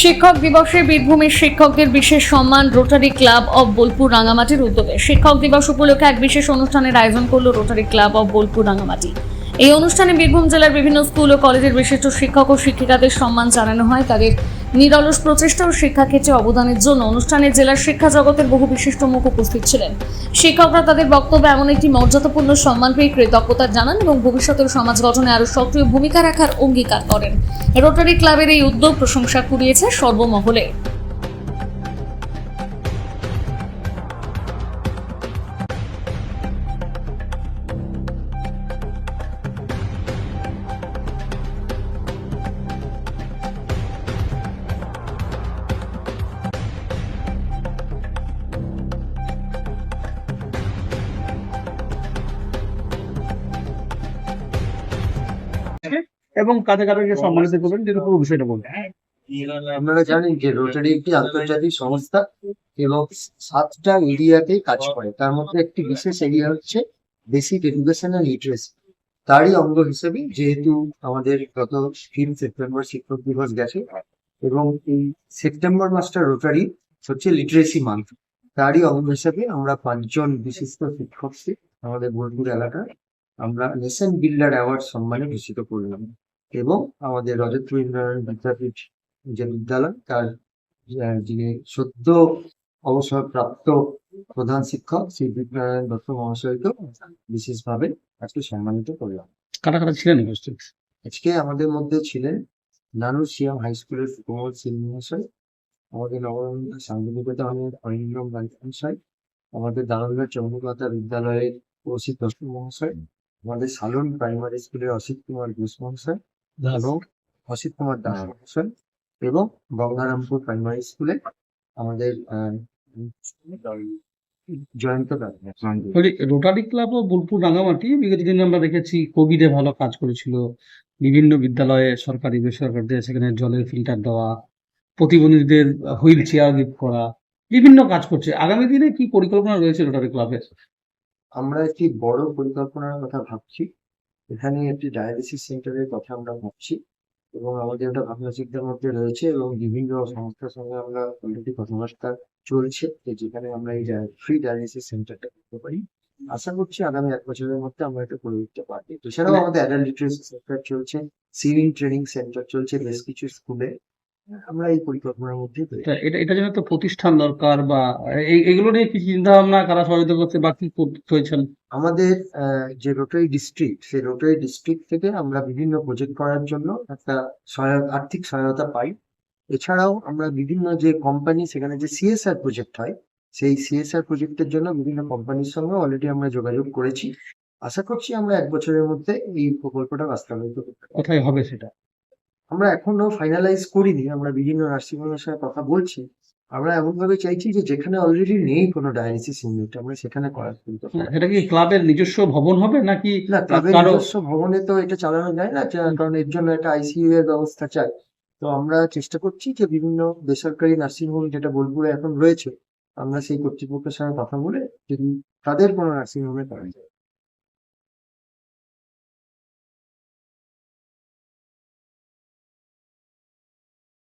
শিক্ষক দিবসে বীরভূমের শিক্ষকদের বিশেষ সম্মান রোটারি ক্লাব অব বোলপুর রাঙামাটির উদ্যোগে। শিক্ষক দিবস উপলক্ষে এক বিশেষ অনুষ্ঠানের আয়োজন করল Rotary club of Bolpur Rangamati এই অনুষ্ঠানে বীরভূম জেলার বিভিন্ন স্কুল ও কলেজের বিশিষ্ট শিক্ষক ও শিক্ষিকাদের সম্মান জানানো হয়। তাদের নিরলস প্রচেষ্টা ও শিক্ষাক্ষেত্রে অবদানের জন্য অনুষ্ঠানে জেলার শিক্ষা জগতের বহু বিশিষ্ট মুখ উপস্থিত ছিলেন। শিক্ষকরা তাদের বক্তব্যে এমন একটি মর্যাদাপূর্ণ সম্মান পেয়ে কৃতজ্ঞতা জানান এবং ভবিষ্যতের সমাজ গঠনে আরও সক্রিয় ভূমিকা রাখার অঙ্গীকার করেন। রোটারি ক্লাবের এই উদ্যোগ প্রশংসা কুড়িয়েছে সর্বমহলে। এবং কাছে কাছে সম্মানিত করবেন যদি পুরো বিষয়টা বলবেন আপনারা জানেন যে রোটারি একটি আন্তর্জাতিক সংস্থা এবং সাতটা এরিয়াতে কাজ করে। তার মধ্যে একটি বিশেষ এরিয়া হচ্ছে বেসিক এডুকেশন লিটারেসি তারই অঙ্গ হিসেবে যেহেতু আমাদের গত তিন সেপ্টেম্বর শিক্ষক দিবস গেছে এবং এই সেপ্টেম্বর মাসটা রোটারি হচ্ছে লিটারেসি মান্থ তারই অঙ্গ হিসেবে আমরা পাঁচজন বিশিষ্ট শিক্ষককে আমাদের বোলপুর এলাকায় আমরা নেশন বিল্ডার অ্যাওয়ার্ড সম্মানে ভূষিত করলাম এবং আমাদের রজত রবীন্দ্রনাথ বিদ্যাপীঠ যে বিদ্যালয় তার যিনি সদ্য অবসরপ্রাপ্ত প্রধান শিক্ষক শ্রী বিদ্যানারায়ণ দত্ত মহাশয়কেও বিশেষভাবে আজকে সম্মানিত করলাম। কারা কারা ছিলেন উপস্থিত? আজকে আমাদের মধ্যে ছিলেন নানু সিয়াম হাই স্কুলের সুকুমার সিং মহাশয় আমাদের নবরঙ্গ শান্তিনিকেতনের অরিন্দম রায় মহাশয় আমাদের দারোগার চন্দ্রকথা বিদ্যালয়ের ওসি দত্ত মহাশয় আমাদের সালন প্রাইমারি স্কুলের অসিত কুমার ঘোষ মহাশয় এবং অসিত কুমার দাস মহাশয় এবং গঙ্গারামপুর প্রাইমারি স্কুলে আমাদের জয়ন্ত রোটারি ক্লাব ও বোলপুর রাঙামাটি বিগত দিনে আমরা দেখেছি কোভিডে ভালো কাজ করেছিল। বিভিন্ন বিদ্যালয়ে সরকারি বেসরকারিদের সেখানে জলের ফিল্টার দেওয়া প্রতিবন্ধীদের হুইল চেয়ার গিফট করা বিভিন্ন কাজ করছে। আগামী দিনে কি পরিকল্পনা রয়েছে রোটারি ক্লাবের? আমরা একটি বড় পরিকল্পনার কথা ভাবছি। এখানে একটি ডায়ালিসিস সেন্টারের কথা আমরা ভাবছি এবং আমাদের একটা ভাবনা চিন্তার মধ্যে রয়েছে এবং বিভিন্ন সংস্থার সঙ্গে আমরা অলরেডি কথাবার্তা চলছে যে যেখানে আমরা এই ফ্রি ডায়ালিসিস সেন্টারটা করতে পারি। আশা করছি আগামী এক বছরের মধ্যে আমরা এটা করে উঠতে পারি এছাড়াও আমাদের অ্যাডাল্ট লিটারেসি সেন্টার চলছে সিভিং ট্রেনিং সেন্টার চলছে, বেশ কিছু স্কুলে আমরা এই পরিকল্পনার মধ্যে এটা এটা জন্য তো প্রতিষ্ঠান দরকার বা এগুলো নিয়ে কি চিন্তা ভাবনা কারা সহযোগিতা করছে বা কি হয়েছেন আমাদের যে রোটারি ডিস্ট্রিক্ট সেই রোটারি ডিস্ট্রিক্ট থেকে আমরা বিভিন্ন প্রজেক্ট করার জন্য একটা সহায়তা আর্থিক সহায়তা পাই। এছাড়াও আমরা বিভিন্ন যে কোম্পানি সেখানে যে সিএসআর প্রজেক্ট হয় সেই সিএসআর প্রজেক্টের জন্য বিভিন্ন কোম্পানির সঙ্গে অলরেডি আমরা যোগাযোগ করেছি। আশা করছি আমরা এক বছরের মধ্যে এই প্রকল্পটা বাস্তবায়িত করতে। কোথায় হবে সেটা? আমরা এখনও ফাইনালাইজ করিনি আমরা বিভিন্ন নার্সিংহোমের সাথে কথা বলছি। আমরা এমন ভাবে চাইছি যে যেখানে অলরেডি নেই কোনো ডায়ালিসিস ইউনিট আমরা সেখানে করার করছি। কি ক্লাবের নিজস্ব ভবন হবে নাকি না ক্লাবের নিজস্ব ভবনে তো এটা চালানো যায় না কারণ এর জন্য একটা আইসিইউ এর ব্যবস্থা চাই। তো আমরা চেষ্টা করছি যে বিভিন্ন বেসরকারি নার্সিংহোম যেটা বোলপুরে এখন রয়েছে আমরা সেই কর্তৃপক্ষের সাথে কথা বলে যদি তাদের কোনো নার্সিং হোমে করা যায়।